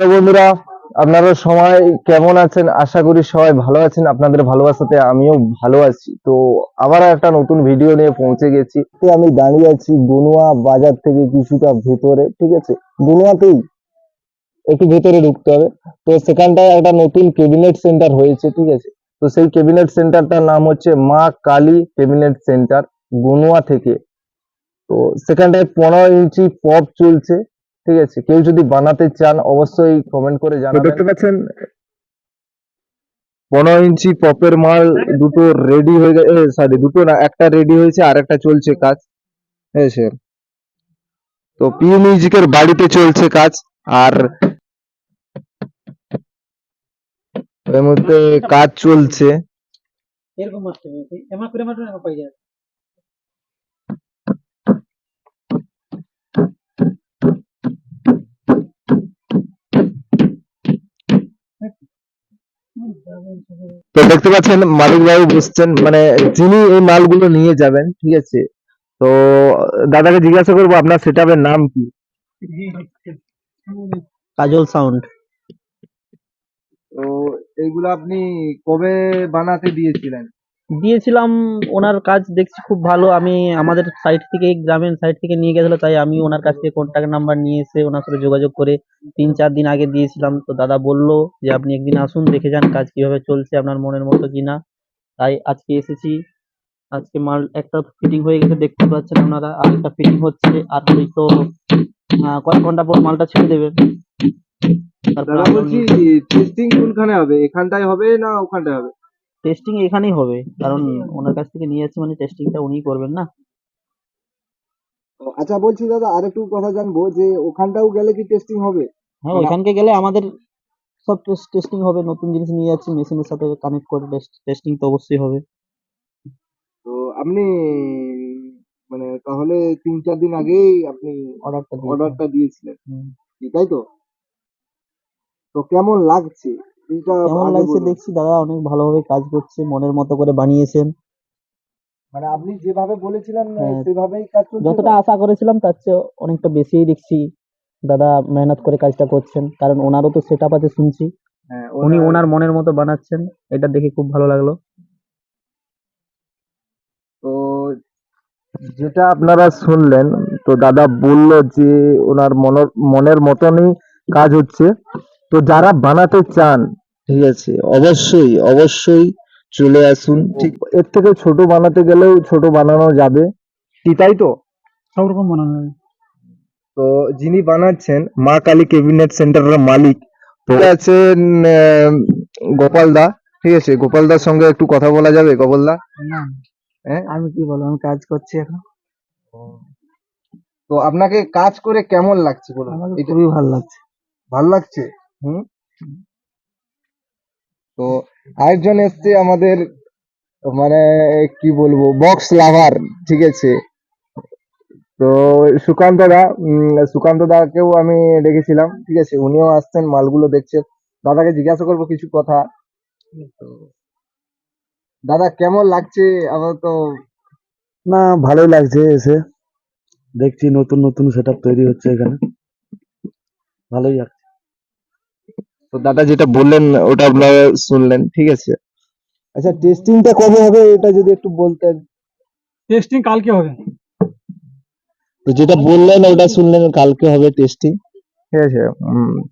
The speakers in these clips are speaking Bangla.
হ্যালো বন্ধুরা, আপনারা সবাই কেমন আছেন? আশা করি সবাই ভালো আছেন। আপনাদের ভালোবাসাতে আমিও ভালো আছি। তো আবার একটা নতুন ভিডিও নিয়ে পৌঁছে গেছি। তো আমি দাঁড়িয়ে আছি গুনুয়া বাজার থেকে কিছুটা ভেতরে, ঠিক আছে? গুনুয়াতেই একটু ভেতরে ঢুকতে হবে। তো সেখানটায় একটা নতুন ক্যাবিনেট সেন্টার হয়েছে, ঠিক আছে? তো সেই ক্যাবিনেট সেন্টারটার নাম হচ্ছে মা কালী ক্যাবিনেট সেন্টার গুনুয়া থেকে। তো সেখানটায় পনেরো ইঞ্চি পপ চলছে। ঠিক আছে কেউ যদি বানাতে চান অবশ্যই কমেন্ট করে জানাবেন। দেখতে পাচ্ছেন পনেরো ইঞ্চি পপের মাল দুটো রেডি হয়ে গেছে সরি দুটো না একটা রেডি হয়েছে আর একটা চলছে কাজ। ঠিক আছে তো পি মিউজিকের বাড়িতে চলছে কাজ আর এর মধ্যে কাজ চলছে। এরকম মারতে হবে এমা করে মারবে না পাই যায় তো দেখতে পাচ্ছেন মালিক বাবু বুঝছেন মানে যিনি এই মালগুলো নিয়ে যাবেন ঠিক আছে তো দাদাকে জিজ্ঞাসা করব আপনার সেটআপের নাম কি? কাজল সাউন্ড। তো এইগুলো আপনি কবে বানাতে দিয়েছিলেন? দিয়েছিলাম ওনার কাজ দেখছি খুব ভালো। আমি আমাদের সাইট থেকে গ্রামের সাইট থেকে নিয়ে গেছিল তাই আমি ওনার কাছ থেকে কন্ট্যাক্ট নাম্বার নিয়ে এসে ওনার সাথে যোগাযোগ করে তিন চার দিন আগে দিয়েছিলাম। তো দাদা বলল যে আপনি একদিন আসুন দেখে যান কাজ কীভাবে চলছে আপনার মনের মতো কিনা তাই আজকে এসেছি। আজকে মাল একটা ফিটিং হয়ে গেছে দেখতে পাচ্ছেন আপনারা। আর একটা ফিটিং হচ্ছে আর হয়তো কয়েক ঘণ্টা পর মালটা ছেড়ে দেবেন তারপর দাদা বলছি টেস্টিং কোনখানে হবে? এখানটায় হবে না ওখানটায় হবে? টেস্টিং এখানেই হবে। কারণ ওনার কাছ থেকে নিয়ে যাচ্ছি মানে টেস্টিংটা উনিই করবেন না? আচ্ছা বলছি দাদা আরেকটু কথা জানব যে ওখানটাও গেলে কি টেস্টিং হবে? হ্যাঁ মানে- ওইখানকে গেলে আমাদের সব টেস্টিং হবে নতুন জিনিস নিয়ে যাচ্ছি মেশিনের সাথে কানেক্ট করে টেস্টিং তো অবশ্যই হবে। তো আপনি মানে তাহলে তিন চার দিন আগেই আপনি অর্ডারটা অর্ডারটা দিয়েছিলেন। তাই তো? তো কেমন লাগছে? কেমন লাগছে দেখছি? দাদা অনেক ভালোভাবে কাজ করছে মনের মতো করে বানিয়েছেন। মানে আপনি যেভাবে বলেছিলেন হ্যাঁ। সেভাবেই কাজ তো? যতটা আশা করেছিলাম তার চেয়ে অনেকটা বেশিই দেখছি। দাদা মেহনত করে কাজটা করছেন কারণ ওনারও তো সেট আছে শুনছি। হ্যাঁ উনি ওনার মনের মতো বানাচ্ছেন এটা দেখে খুব ভালো লাগল। তো যেটা আপনারা শুনলেন তো দাদা বলল যে ওনার মনের মনের মতনই কাজ হচ্ছে। তো যারা বানাতে চান ঠিক আছে অবশ্যই অবশ্যই চলে আসুন। ঠিক এর থেকে ছোট বানাতে গেলেও ছোট বানানো যাবে। কি তাই তো? সব রকম বানানো হবে তো যিনি বানাচ্ছেন মা কালী ক্যাবিনেট সেন্টারের মালিক তো আছেন গোপাল দা। ঠিক আছে গোপাল দার সঙ্গে একটু কথা বলা যাবে গোপাল দা? না। হ্যাঁ? আমি কি বলব আমি কাজ করছি এখন। তো আপনাকে কাজ করে কেমন লাগছে বলুন? খুবই ভালো লাগছে। ভালো লাগছে? হুম। তো আরেকজন এসছে আমাদের মানে কি বলব বক্স লাভার ঠিক আছে? তো সুকান্ত দা সুকান্ত দাকেও আমি ডেকেছিলাম, ঠিক আছে? উনিও আসছেন, মালগুলো দেখছেন দাদাকে জিজ্ঞাসা করব কিছু কথা। তো দাদা, কেমন লাগছে? আমার তো না, ভালোই লাগছে এসে। দেখছি নতুন নতুন সেটআপ তৈরি হচ্ছে এখানে। ভালোই লাগছে। তো দাদা যেটা বললেন ওটা আপনারা শুনলেন ঠিক আছে? আচ্ছা টেস্টিংটা কবে হবে এটা যদি একটু বলতেন? টেস্টিং কালকে হবে। তো যেটা বললেন ওটা শুনলেন কালকে হবে টেস্টিং ঠিক আছে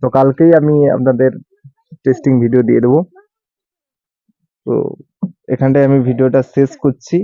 তো কালকেই আমি আপনাদের টেস্টিং ভিডিও দিয়ে দেবো। তো এখানটায় আমি ভিডিওটা শেষ করছি।